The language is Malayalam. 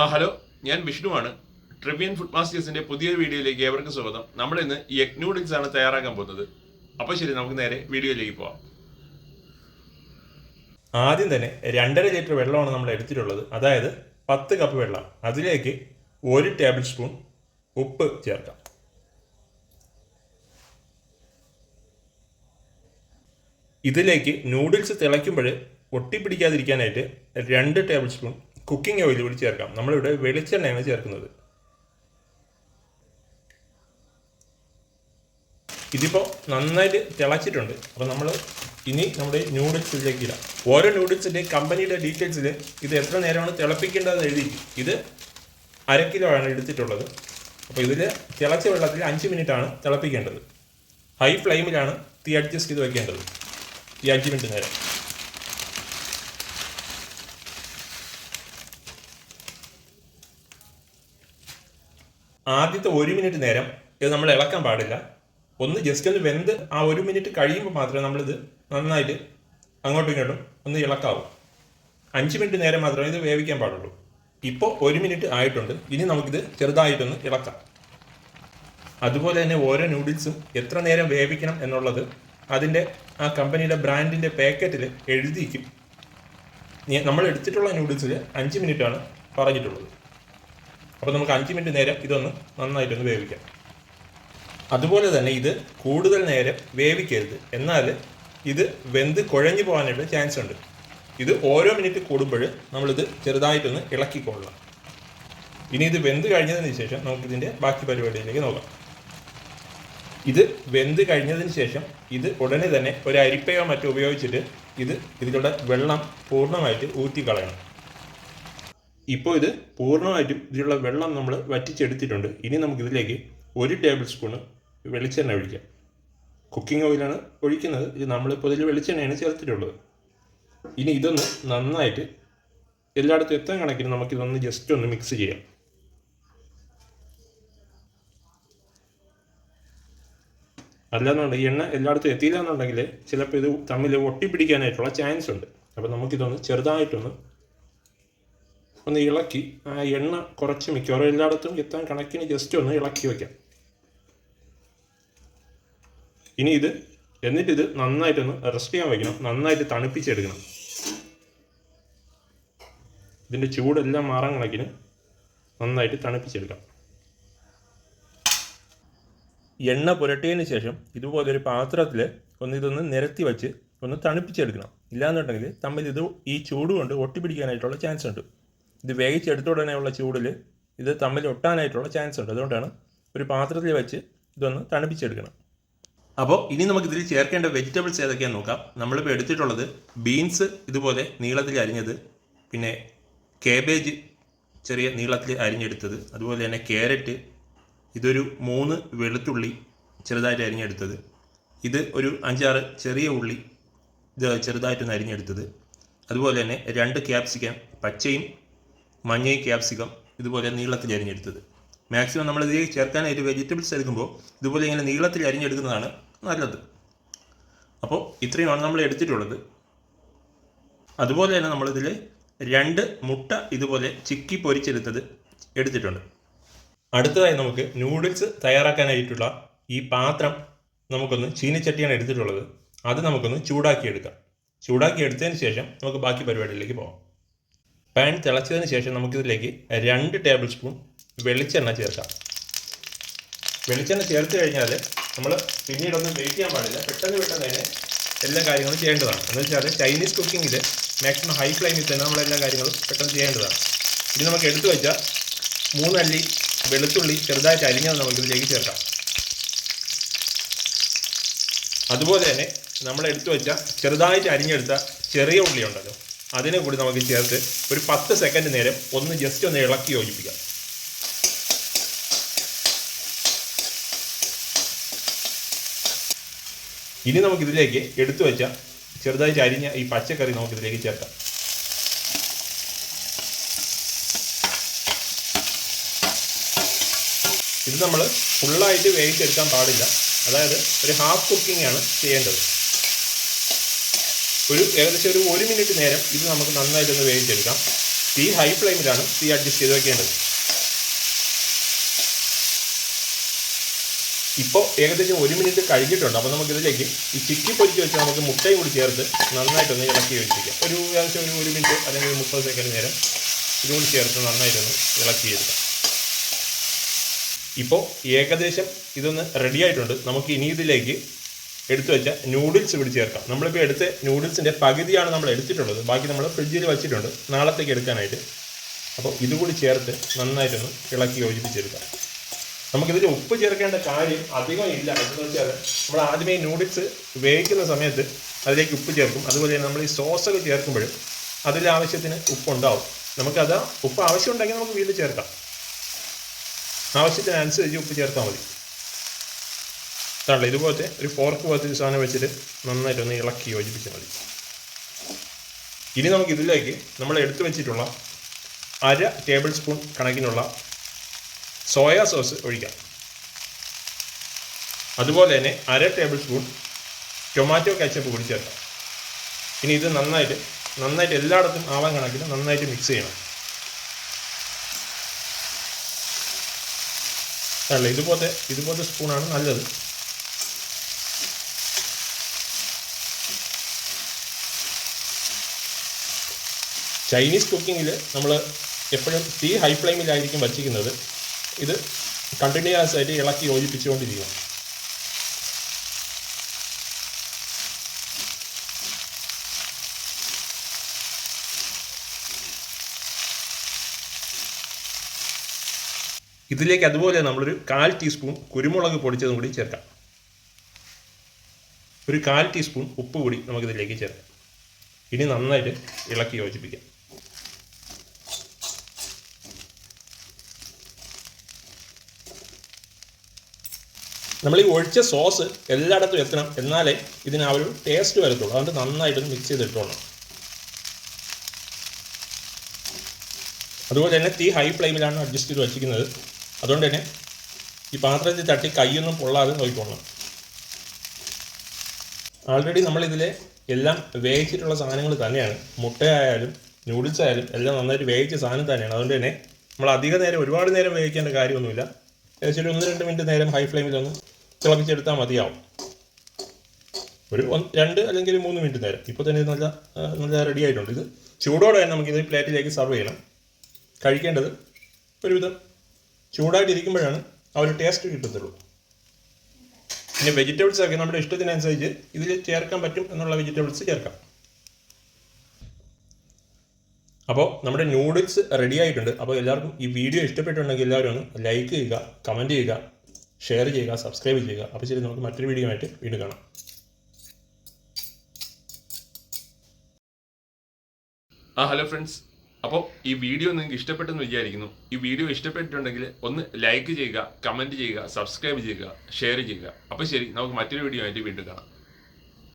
ആ ഹലോ. ഞാൻ വിഷ്ണുവാണ്. ട്രിവിയൻ ഫുഡ് മാസ്റ്റേഴ്സിന്റെ പുതിയൊരു വീഡിയോയിലേക്ക് ഏവർക്കും സ്വാഗതം. നമ്മൾ ഇന്ന് എഗ് നൂഡിൽസ് ആണ് തയ്യാറാക്കാൻ പോകുന്നത്. അപ്പോൾ ശരി നമുക്ക് നേരെ വീഡിയോയിലേക്ക് പോവാം. ആദ്യം തന്നെ രണ്ടര ലിറ്റർ വെള്ളമാണ് നമ്മൾ എടുത്തിട്ടുള്ളത്. അതായത് പത്ത് കപ്പ് വെള്ളം. അതിലേക്ക് ഒരു ടേബിൾ സ്പൂൺ ഉപ്പ് ചേർക്കാം. ഇതിലേക്ക് നൂഡിൽസ് തിളയ്ക്കുമ്പോൾ ഒട്ടിപ്പിടിക്കാതിരിക്കാനായിട്ട് രണ്ട് ടേബിൾ സ്പൂൺ കുക്കിംഗ് ഓയിൽ കൂടി ചേർക്കാം. നമ്മളിവിടെ വെളിച്ചെണ്ണയാണ് ചേർക്കുന്നത്. ഇതിപ്പോൾ നന്നായിട്ട് തിളച്ചിട്ടുണ്ട്. അപ്പോൾ നമ്മൾ ഇനി നമ്മുടെ നൂഡിൽസ് ഇതിലേക്ക് ഇടാം. ഓരോ നൂഡിൽസിന്റെ കമ്പനിയുടെ ഡീറ്റെയിൽസിൽ ഇത് എത്ര നേരമാണ് തിളപ്പിക്കേണ്ടതെന്ന് എഴുതി ഇത് അര കിലോ ആണ് എടുത്തിട്ടുള്ളത്. അപ്പോൾ ഇതിൽ തിളച്ച വെള്ളത്തിൽ അഞ്ച് ആണ് തിളപ്പിക്കേണ്ടത്. ഹൈ ഫ്ലെയിമിലാണ് തീ അഡ്ജസ്റ്റ് ചെയ്ത് വെക്കേണ്ടത്. ഈ അഞ്ച് മിനിറ്റ് നേരം. ആദ്യത്തെ ഒരു മിനിറ്റ് നേരം ഇത് നമ്മൾ ഇളക്കാൻ പാടില്ല. ഒന്ന് ജസ്റ്റ് ഒന്ന് വെന്ത് ആ ഒരു മിനിറ്റ് കഴിയുമ്പോൾ മാത്രമേ നമ്മളിത് നന്നായിട്ട് അങ്ങോട്ടും ഇങ്ങോട്ടും ഒന്ന് ഇളക്കാവൂ. അഞ്ച് മിനിറ്റ് നേരം മാത്രമേ ഇത് വേവിക്കാൻ പാടുള്ളൂ. ഇപ്പോൾ ഒരു മിനിറ്റ് ആയിട്ടുണ്ട്. ഇനി നമുക്കിത് ചെറുതായിട്ടൊന്ന് ഇളക്കാം. അതുപോലെ തന്നെ ഓരോ നൂഡിൽസും എത്ര നേരം വേവിക്കണം എന്നുള്ളത് അതിന്റെ ആ കമ്പനിയുടെ ബ്രാൻഡിന്റെ പാക്കറ്റിൽ എഴുതിയിരിക്കും. നമ്മൾ എടുത്തിട്ടുള്ള നൂഡിൽസിൽ അഞ്ച് മിനിറ്റാണ് പറഞ്ഞിട്ടുള്ളത്. അപ്പോൾ നമുക്ക് അഞ്ച് മിനിറ്റ് നേരം ഇതൊന്ന് നന്നായിട്ടൊന്ന് വേവിക്കാം. അതുപോലെ തന്നെ ഇത് കൂടുതൽ നേരം വേവിക്കരുത്. എന്നാൽ ഇത് വെന്ത് കുഴഞ്ഞു പോകാനുള്ള ചാൻസ് ഉണ്ട്. ഇത് ഓരോ മിനിറ്റ് കൂടുമ്പോൾ നമ്മളിത് ചെറുതായിട്ടൊന്ന് ഇളക്കിക്കൊള്ളാം ഇനി ഇത് വെന്ത് കഴിഞ്ഞതിന് ശേഷം നമുക്കിതിന്റെ ബാക്കി പരിപാടിയിലേക്ക് നോക്കാം. ഇത് വെന്ത് കഴിഞ്ഞതിന് ശേഷം ഇത് ഉടനെ തന്നെ ഒരു അരിപ്പയോ മറ്റോ ഉപയോഗിച്ചിട്ട് ഇത് ഇതിലുള്ള വെള്ളം പൂർണമായിട്ട് ഊറ്റിക്കളയണം. ഇപ്പോൾ ഇത് പൂർണമായിട്ടും ഇതിലുള്ള വെള്ളം നമ്മൾ വറ്റിച്ചെടുത്തിട്ടുണ്ട്. ഇനി നമുക്കിതിലേക്ക് ഒരു ടേബിൾ സ്പൂണ് വെളിച്ചെണ്ണ ഒഴിക്കാം. കുക്കിംഗ് ഓയിലാണ് ഒഴിക്കുന്നത്. ഇത് നമ്മളിപ്പോൾ ഇതിൽ വെളിച്ചെണ്ണയാണ് ചേർത്തിട്ടുള്ളത്. ഇനി ഇതൊന്ന് നന്നായിട്ട് എല്ലായിടത്തും എത്താൻ കണക്കിന് നമുക്കിതൊന്ന് ജസ്റ്റ് ഒന്ന് മിക്സ് ചെയ്യാം. അല്ലാന്നുണ്ടെങ്കിൽ എണ്ണ എല്ലായിടത്തും എത്തിയില്ല എന്നുണ്ടെങ്കിൽ ചിലപ്പോൾ ഇത് തമ്മിൽ ഒട്ടിപ്പിടിക്കാനായിട്ടുള്ള ചാൻസ് ഉണ്ട്. അപ്പോൾ നമുക്കിതൊന്ന് ചെറുതായിട്ടൊന്ന് ഒന്ന് ഇളക്കി. ആ എണ്ണ കുറച്ച് മിക്കവാറും എല്ലായിടത്തും എത്താൻ കണക്കിന് ജസ്റ്റ് ഒന്ന് ഇളക്കി വയ്ക്കാം ഇനി ഇത് എന്നിട്ട് ഇത് നന്നായിട്ടൊന്ന് റെസ്റ്റ് ചെയ്യാൻ വയ്ക്കണം നന്നായിട്ട് തണുപ്പിച്ചെടുക്കണം. ഇതിന്റെ ചൂടെല്ലാം മാറാൻ കണക്കിന് നന്നായിട്ട് തണുപ്പിച്ചെടുക്കാം. എണ്ണ പുരട്ടിയതിന് ശേഷം ഇതുപോലൊരു പാത്രത്തിൽ ഒന്ന് ഇതൊന്ന് നിരത്തി വെച്ച് ഒന്ന് തണുപ്പിച്ചെടുക്കണം. ഇല്ലാന്നുണ്ടെങ്കിൽ തമ്മിൽ ഇത് ഈ ചൂട് കൊണ്ട് ഒട്ടിപ്പിടിക്കാനായിട്ടുള്ള ചാൻസ് ഉണ്ട്. ഇത് വേവിച്ചെടുത്ത ഉടനെയുള്ള ചൂടിൽ ഇത് തമ്മിൽ ഒട്ടാനായിട്ടുള്ള ചാൻസ് ഉണ്ട്. അതുകൊണ്ടാണ് ഒരു പാത്രത്തിൽ വെച്ച് ഇതൊന്ന് തണുപ്പിച്ചെടുക്കണം. അപ്പോൾ ഇനി നമുക്ക് ഇതിൽ ചേർക്കേണ്ട വെജിറ്റബിൾസ് ഏതൊക്കെയാണെന്ന് നോക്കാം. നമ്മളിപ്പോൾ എടുത്തിട്ടുള്ളത് ബീൻസ് ഇതുപോലെ നീളത്തിൽ അരിഞ്ഞത് പിന്നെ കേബേജ് ചെറിയ നീളത്തിൽ അരിഞ്ഞെടുത്തത് അതുപോലെ തന്നെ ക്യാരറ്റ് ഇതൊരു മൂന്ന് വെളുത്തുള്ളി ചെറുതായിട്ട് അരിഞ്ഞെടുത്തത് ഇത് ഒരു അഞ്ചാറ് ചെറിയ ഉള്ളി ഇത് ചെറുതായിട്ടൊന്ന് അരിഞ്ഞെടുത്തത് അതുപോലെ തന്നെ രണ്ട് ക്യാപ്സിക്കം പച്ചയും മഞ്ഞയും ക്യാപ്സിക്കം ഇതുപോലെ നീളത്തിൽ അരിഞ്ഞെടുത്തത്. മാക്സിമം നമ്മൾ ഇതിലേക്ക് ചേർക്കാനായിട്ട് വെജിറ്റബിൾസ് എടുക്കുമ്പോൾ ഇതുപോലെ ഇങ്ങനെ നീളത്തിൽ അരിഞ്ഞെടുക്കുന്നതാണ് നല്ലത്. അപ്പോൾ ഇത്രയുമാണ് നമ്മൾ എടുത്തിട്ടുള്ളത്. അതുപോലെ തന്നെ നമ്മളിതിൽ രണ്ട് മുട്ട ഇതുപോലെ ചിക്കി പൊരിച്ചെടുത്തത് എടുത്തിട്ടുണ്ട്. അടുത്തതായി നമുക്ക് നൂഡിൽസ് തയ്യാറാക്കാനായിട്ടുള്ള ഈ പാത്രം നമുക്കൊന്ന് ചീനിച്ചട്ടിയാണ് എടുത്തിട്ടുള്ളത്. അത് നമുക്കൊന്ന് ചൂടാക്കി എടുക്കാം ചൂടാക്കി എടുത്തതിന് ശേഷം നമുക്ക് ബാക്കി പരിപാടിയിലേക്ക് പോകാം. പാൻ തിളച്ചതിന് ശേഷം നമുക്കിതിലേക്ക് രണ്ട് ടേബിൾ സ്പൂൺ വെളിച്ചെണ്ണ ചേർക്കാം. വെളിച്ചെണ്ണ ചേർത്ത് കഴിഞ്ഞാൽ നമ്മൾ പിന്നീടൊന്നും വെയിറ്റ് ചെയ്യാൻ പാടില്ല. പെട്ടെന്ന് പെട്ടെന്ന് തന്നെ എല്ലാ കാര്യങ്ങളും ചെയ്യേണ്ടതാണ്. എന്ന് വെച്ചാൽ ചൈനീസ് കുക്കിങ്ങിൽ മാക്സിമം ഹൈ ഫ്ലെയിമിൽ തന്നെ നമ്മൾ എല്ലാ കാര്യങ്ങളും പെട്ടെന്ന് ചെയ്യേണ്ടതാണ്. ഇനി നമുക്ക് എടുത്തു വെച്ചാൽ മൂന്നല്ലി വെളുത്തുള്ളി ചെറുതായിട്ട് അരിഞ്ഞത് നമുക്ക് ഇതിലേക്ക് ചേർക്കാം. അതുപോലെ തന്നെ നമ്മൾ എടുത്തു വെച്ച ചെറുതായിട്ട് അരിഞ്ഞെടുത്ത ചെറിയ ഉള്ളി ഉണ്ടല്ലോ അതിനെ കൂടി നമുക്ക് ചേർത്ത് ഒരു പത്ത് സെക്കൻഡ് നേരം ഒന്ന് ജസ്റ്റ് ഒന്ന് ഇളക്കി യോജിപ്പിക്കാം. ഇനി നമുക്കിതിലേക്ക് എടുത്തു വെച്ച ചെറുതായി ചരിഞ്ഞ ഈ പച്ചക്കറി നമുക്കിതിലേക്ക് ചേർക്കാം. ഇത് നമ്മൾ ഫുള്ളായിട്ട് വേവിച്ചെടുക്കാൻ പാടില്ല. അതായത് ഒരു ഹാഫ് കുക്കിംഗ് ആണ് ചെയ്യേണ്ടത്. ഒരു ഏകദേശം ഒരു ഒരു മിനിറ്റ് നേരം ഇത് നമുക്ക് നന്നായിട്ടൊന്ന് വേവിച്ചെടുക്കാം. തീ ഹൈ ഫ്ലെയിമിലാണ് തീ അഡ്ജസ്റ്റ് ചെയ്ത് വെക്കേണ്ടത്. ഇപ്പോൾ ഏകദേശം ഒരു മിനിറ്റ് കഴിഞ്ഞിട്ടുണ്ട്. അപ്പോൾ നമുക്ക് ഇതിലേക്ക് ഈ ചിക്കി പൊരിച്ച് വെച്ച് നമുക്ക് മുട്ടയും കൂടി ചേർത്ത് നന്നായിട്ടൊന്ന് ഇളക്കി വെച്ചിരിക്കാം. ഒരു ഏകദേശം ഒരു ഒരു മിനിറ്റ് അല്ലെങ്കിൽ ഒരു മുപ്പത് സെക്കൻഡ് നേരം ഇതുകൊണ്ട് ചേർത്ത് നന്നായിട്ടൊന്ന് ഇളക്കി എടുക്കാം ഇപ്പോൾ ഏകദേശം ഇതൊന്ന് റെഡി ആയിട്ടുണ്ട്. നമുക്ക് ഇനി ഇതിലേക്ക് എടുത്തു വെച്ച നൂഡിൽസ് ഇവിടെ ചേർക്കാം. നമ്മളിപ്പോൾ എടുത്ത നൂഡിൽസിന്റെ പകുതിയാണ് നമ്മൾ എടുത്തിട്ടുള്ളത്. ബാക്കി നമ്മൾ ഫ്രിഡ്ജിൽ വെച്ചിട്ടുണ്ട്. നാളത്തേക്ക് എടുക്കാനായിട്ട്. അപ്പോൾ ഇതുകൂടി ചേർത്ത് നന്നായിട്ടൊന്ന് ഇളക്കി യോജിപ്പിച്ചെടുക്കാം. നമുക്കിതിൽ ഉപ്പ് ചേർക്കേണ്ട കാര്യം അധികം ഇല്ല. എന്ന് വെച്ചാൽ നമ്മൾ ആദ്യമേ നൂഡിൽസ് വേവിക്കുന്ന സമയത്ത് അതിലേക്ക് ഉപ്പ് ചേർക്കും. അതുപോലെ തന്നെ നമ്മൾ ഈ സോസൊക്കെ ചേർക്കുമ്പോഴും അതിൽ ആവശ്യത്തിന് ഉപ്പുണ്ടാവും. നമുക്കത് ഉപ്പ് ആവശ്യമുണ്ടെങ്കിൽ നമുക്ക് വീണ്ടും ചേർക്കാം. ആവശ്യത്തിനനുസരിച്ച് ഉപ്പ് ചേർത്താൽ മതി. താണ്ട ഇതുപോലത്തെ ഒരു ഫോർക്ക് പോലത്തെ ഒരു സാധനം വെച്ചിട്ട് നന്നായിട്ടൊന്ന് ഇളക്കി യോജിപ്പിച്ചാൽ മതി. ഇനി നമുക്ക് ഇതിലേക്ക് നമ്മൾ എടുത്തു വെച്ചിട്ടുള്ള അര ടേബിൾ സ്പൂൺ കണക്കിനുള്ള സോയ സോസ് ഒഴിക്കാം. അതുപോലെ തന്നെ അര ടേബിൾ സ്പൂൺ ടൊമാറ്റോ കാച്ചപ്പ് കൂടി ചേർക്കാം. ഇനി ഇത് നന്നായിട്ട് നന്നായിട്ട് എല്ലായിടത്തും ആവാൻ കണക്കിന് നന്നായിട്ട് മിക്സ് ചെയ്യണം. അല്ല ഇതുപോലത്തെ ഇതുപോലത്തെ സ്പൂണാണ് നല്ലത്. ചൈനീസ് കുക്കിങ്ങിൽ നമ്മൾ എപ്പോഴും തീ ഹൈ ഫ്ലെയിമിലായിരിക്കും വച്ചിരിക്കുന്നത്. ഇത് കണ്ടിന്യൂസ് ആയിട്ട് ഇളക്കി യോജിപ്പിച്ചുകൊണ്ടിരിക്കും ഇതിലേക്ക് അതുപോലെ നമ്മളൊരു കാൽ ടീസ്പൂൺ കുരുമുളക് പൊടിച്ചതും കൂടി ചേർക്കാം. ഒരു കാൽ ടീസ്പൂൺ ഉപ്പ് കൂടി നമുക്കിതിലേക്ക് ചേർക്കാം. ഇനി നന്നായിട്ട് ഇളക്കി യോജിപ്പിക്കാം. നമ്മൾ ഈ ഒഴിച്ച സോസ് എല്ലായിടത്തും എത്തണം. എന്നാലേ ഇതിന് ആ ഒരു ടേസ്റ്റ് വരത്തുള്ളൂ. അതുകൊണ്ട് നന്നായിട്ടൊന്ന് മിക്സ് ചെയ്തിട്ടോണം. അതുപോലെ തന്നെ തീ ഹൈ ഫ്ലെയിമിലാണ് അഡ്ജസ്റ്റ് ചെയ്ത് വെച്ചിരിക്കുന്നത്. അതുകൊണ്ട് തന്നെ ഈ പാത്രത്തിൽ തട്ടി കൈയൊന്നും പൊള്ളാതെ നോക്കിക്കോണം. ആൾറെഡി നമ്മളിതിലെ എല്ലാം വേവിച്ചിട്ടുള്ള സാധനങ്ങൾ തന്നെയാണ്. മുട്ടയായാലും നൂഡിൽസ് ആയാലും എല്ലാം നന്നായിട്ട് വേവിച്ച സാധനം തന്നെയാണ്. അതുകൊണ്ട് തന്നെ നമ്മൾ അധിക നേരം ഒരുപാട് നേരം വേവിക്കേണ്ട കാര്യമൊന്നുമില്ല. ഏകദേശം ഒരു ഒന്ന് രണ്ട് മിനിറ്റ് നേരം ഹൈ ഫ്ലെയിമിലൊന്ന് തിളപ്പിച്ചെടുത്താൽ മതിയാവും. ഒരു രണ്ട് അല്ലെങ്കിൽ മൂന്ന് മിനിറ്റ് നേരം. ഇപ്പോൾ തന്നെ നല്ല നല്ല റെഡി ആയിട്ടുണ്ട്. ഇത് ചൂടോടെ തന്നെ നമുക്കിത് പ്ലേറ്റിലേക്ക് സർവ് ചെയ്യണം. കഴിക്കേണ്ടത് ഒരുവിധം ചൂടായിട്ടിരിക്കുമ്പോഴാണ് ആ ഒരു ടേസ്റ്റ് കിട്ടത്തുള്ളൂ. പിന്നെ വെജിറ്റബിൾസ് ഒക്കെ നമ്മുടെ ഇഷ്ടത്തിനനുസരിച്ച് ഇതിൽ ചേർക്കാൻ പറ്റും എന്നുള്ള വെജിറ്റബിൾസ് ചേർക്കാം. അപ്പോൾ നമ്മുടെ നൂഡിൽസ് റെഡി ആയിട്ടുണ്ട്. അപ്പോൾ എല്ലാവർക്കും ഈ വീഡിയോ ഇഷ്ടപ്പെട്ടിട്ടുണ്ടെങ്കിൽ എല്ലാവരും ഒന്ന് ലൈക്ക് ചെയ്യുക കമന്റ് ചെയ്യുക. ഷെയർ ചെയ്യുക സബ്സ്ക്രൈബ് ചെയ്യുക. അപ്പോൾ ശരി നമുക്ക് മറ്റൊരു വീഡിയോ ആയിട്ട് വീണ്ടും കാണാം. ആ ഹലോ ഫ്രണ്ട്സ് അപ്പോൾ ഈ വീഡിയോ നിങ്ങൾക്ക് ഇഷ്ടപ്പെട്ടെന്ന് വിചാരിക്കുന്നു. ഈ വീഡിയോ ഇഷ്ടപ്പെട്ടിട്ടുണ്ടെങ്കിൽ ഒന്ന് ലൈക്ക് ചെയ്യുക കമന്റ് ചെയ്യുക സബ്സ്ക്രൈബ് ചെയ്യുക ഷെയർ ചെയ്യുക. അപ്പോൾ ശരി നമുക്ക് മറ്റൊരു വീഡിയോ ആയിട്ട് വീണ്ടും കാണാം.